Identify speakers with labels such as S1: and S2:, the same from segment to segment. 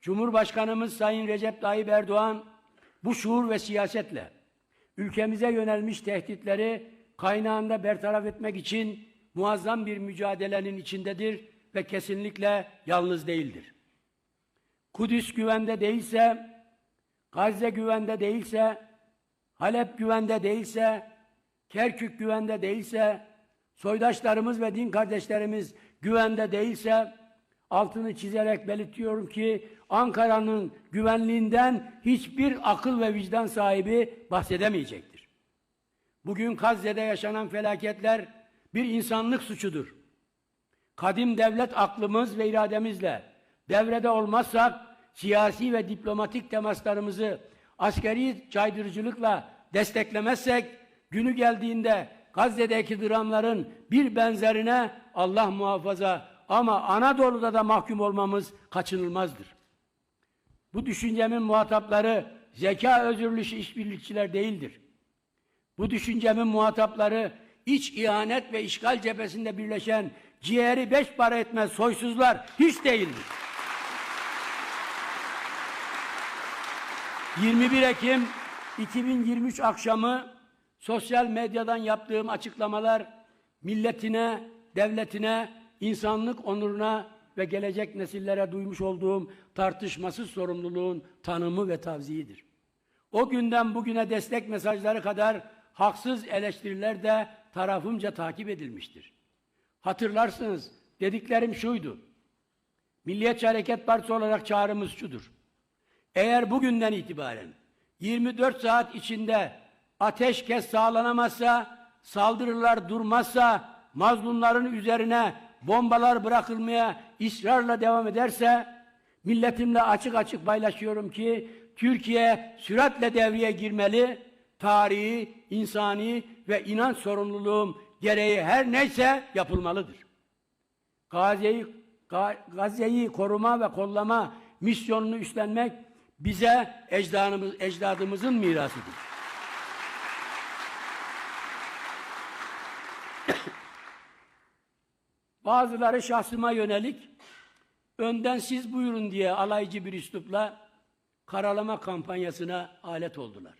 S1: Cumhurbaşkanımız Sayın Recep Tayyip Erdoğan bu şuur ve siyasetle ülkemize yönelmiş tehditleri kaynağında bertaraf etmek için muazzam bir mücadelenin içindedir ve kesinlikle yalnız değildir. Kudüs güvende değilse, Gazze güvende değilse, Halep güvende değilse, Kerkük güvende değilse, soydaşlarımız ve din kardeşlerimiz güvende değilse, altını çizerek belirtiyorum ki Ankara'nın güvenliğinden hiçbir akıl ve vicdan sahibi bahsedemeyecektir. Bugün Gazze'de yaşanan felaketler bir insanlık suçudur. Kadim devlet aklımız ve irademizle devrede olmazsak siyasi ve diplomatik temaslarımızı askeri caydırıcılıkla desteklemezsek günü geldiğinde Gazze'deki dramların bir benzerine Allah muhafaza ama Anadolu'da da mahkum olmamız kaçınılmazdır. Bu düşüncemin muhatapları zeka özürlü işbirlikçiler değildir. Bu düşüncemin muhatapları iç ihanet ve işgal cephesinde birleşen ciğeri beş para etmez soysuzlar hiç değildir. 21 Ekim 2023 akşamı sosyal medyadan yaptığım açıklamalar milletine, devletine, insanlık onuruna ve gelecek nesillere duymuş olduğum tartışmasız sorumluluğun tanımı ve tavziyidir. O günden bugüne destek mesajları kadar haksız eleştiriler de tarafımca takip edilmiştir. Hatırlarsınız dediklerim şuydu. Milliyetçi Hareket Partisi olarak çağrımız şudur. Eğer bugünden itibaren 24 saat içinde ateşkes sağlanamazsa, saldırılar durmazsa, mazlumların üzerine bombalar bırakılmaya ısrarla devam ederse, milletimle açık açık paylaşıyorum ki, Türkiye süratle devreye girmeli, tarihi, insani ve inanç sorumluluğum gereği her neyse yapılmalıdır. Gazze'yi Gazze'yi koruma ve kollama misyonunu üstlenmek bize ecdadımız, ecdadımızın mirasıdır. Bazıları şahsıma yönelik önden siz buyurun diye alaycı bir üslupla karalama kampanyasına alet oldular.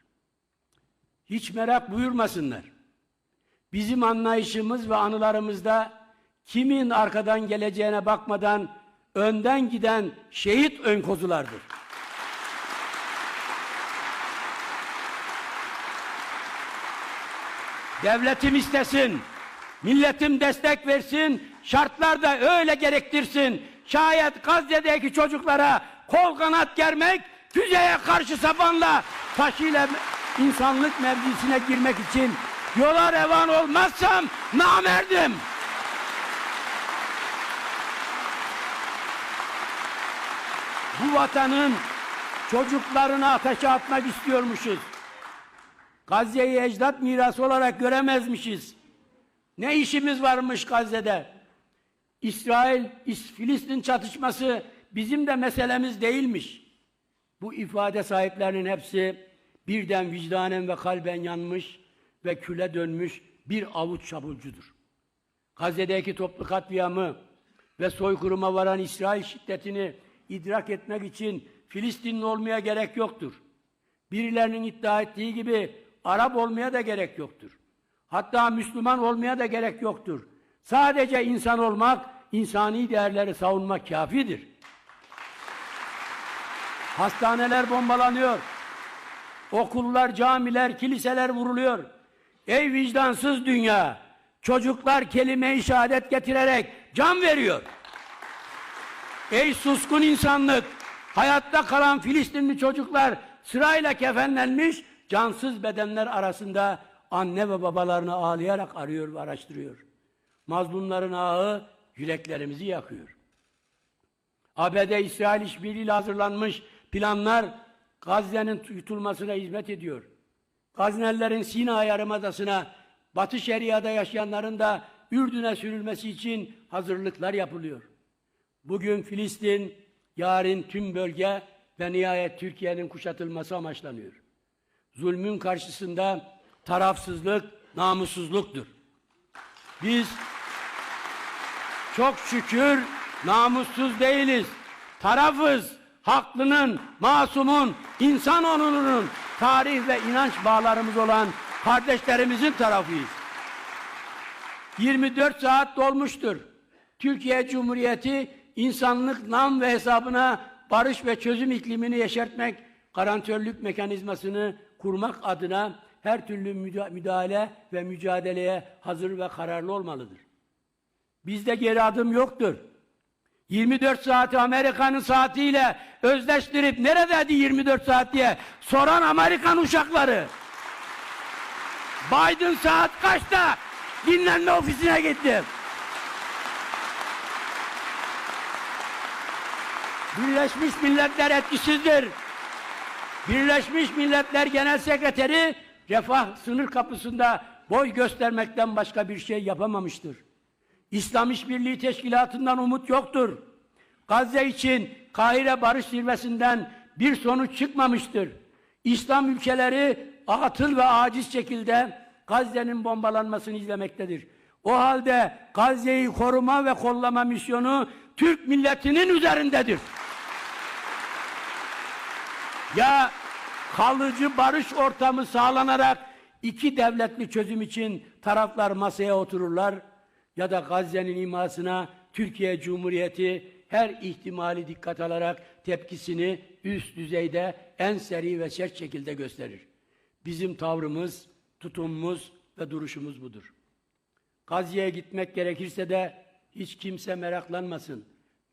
S1: Hiç merak buyurmasınlar. Bizim anlayışımız ve anılarımızda kimin arkadan geleceğine bakmadan önden giden şehit önkozulardır. Devletim istesin, milletim destek versin, şartlar da öyle gerektirsin. Şayet Gazze'deki çocuklara kol kanat germek, füzeye karşı sapanla taşıyla insanlık mevzisine girmek için yola revan olmazsam namerdim. Bu vatanın çocuklarını ateşe atmak istiyormuşuz. Gazze'yi ecdat mirası olarak göremezmişiz. Ne işimiz varmış Gazze'de? İsrail, Filistin çatışması bizim de meselemiz değilmiş. Bu ifade sahiplerinin hepsi birden vicdanen ve kalben yanmış ve küle dönmüş bir avuç çapulcudur. Gazze'deki toplu katliamı ve soykırıma varan İsrail şiddetini idrak etmek için Filistinli olmaya gerek yoktur. Birilerinin iddia ettiği gibi Arap olmaya da gerek yoktur. Hatta Müslüman olmaya da gerek yoktur. Sadece insan olmak, insani değerleri savunmak kafidir. Hastaneler bombalanıyor. Okullar, camiler, kiliseler vuruluyor. Ey vicdansız dünya! Çocuklar kelime-i şehadet getirerek can veriyor. Ey suskun insanlık! Hayatta kalan Filistinli çocuklar sırayla kefenlenmiş, cansız bedenler arasında anne ve babalarını ağlayarak arıyor ve araştırıyor. Mazlumların ağı yüreklerimizi yakıyor. ABD-İsrail işbirliğiyle hazırlanmış planlar Gazze'nin yutulmasına hizmet ediyor. Gaznelilerin Sina Yarımadası'na, Batı Şeria'da yaşayanların da Ürdün'e sürülmesi için hazırlıklar yapılıyor. Bugün Filistin, yarın tüm bölge ve nihayet Türkiye'nin kuşatılması amaçlanıyor. Zulmün karşısında tarafsızlık, namussuzluktur. Biz çok şükür namussuz değiliz. Tarafız. haklının, masumun, insan onurunun, tarih ve inanç bağlarımız olan kardeşlerimizin tarafıyız. 24 saat dolmuştur. Türkiye Cumhuriyeti insanlık nam ve hesabına barış ve çözüm iklimini yeşertmek, garantörlük mekanizmasını kurmak adına her türlü müda- müdahale ve mücadeleye hazır ve kararlı olmalıdır. Bizde geri adım yoktur. 24 saati Amerika'nın saatiyle özdeştirip neredeydi 24 saat diye soran Amerikan uşakları. Biden saat kaçta? Dinlenme ofisine gittim. Birleşmiş Milletler etkisizdir. Birleşmiş Milletler Genel Sekreteri refah sınır kapısında boy göstermekten başka bir şey yapamamıştır. İslam İşbirliği Teşkilatı'ndan umut yoktur. Gazze için Kahire Barış Zirvesi'nden bir sonuç çıkmamıştır. İslam ülkeleri atıl ve aciz şekilde Gazze'nin bombalanmasını izlemektedir. O halde Gazze'yi koruma ve kollama misyonu Türk milletinin üzerindedir. Ya kalıcı barış ortamı sağlanarak iki devletli çözüm için taraflar masaya otururlar ya da Gazze'nin imasına Türkiye Cumhuriyeti her ihtimali dikkat alarak tepkisini üst düzeyde en seri ve sert şekilde gösterir. Bizim tavrımız, tutumumuz ve duruşumuz budur. Gazze'ye gitmek gerekirse de hiç kimse meraklanmasın.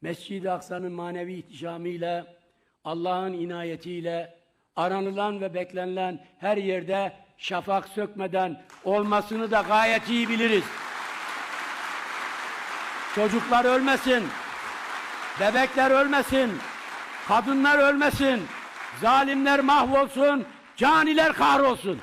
S1: Mescid-i Aksa'nın manevi ihtişamıyla, Allah'ın inayetiyle, aranılan ve beklenilen her yerde şafak sökmeden olmasını da gayet iyi biliriz. Çocuklar ölmesin, bebekler ölmesin, kadınlar ölmesin, zalimler mahvolsun, caniler kahrolsun.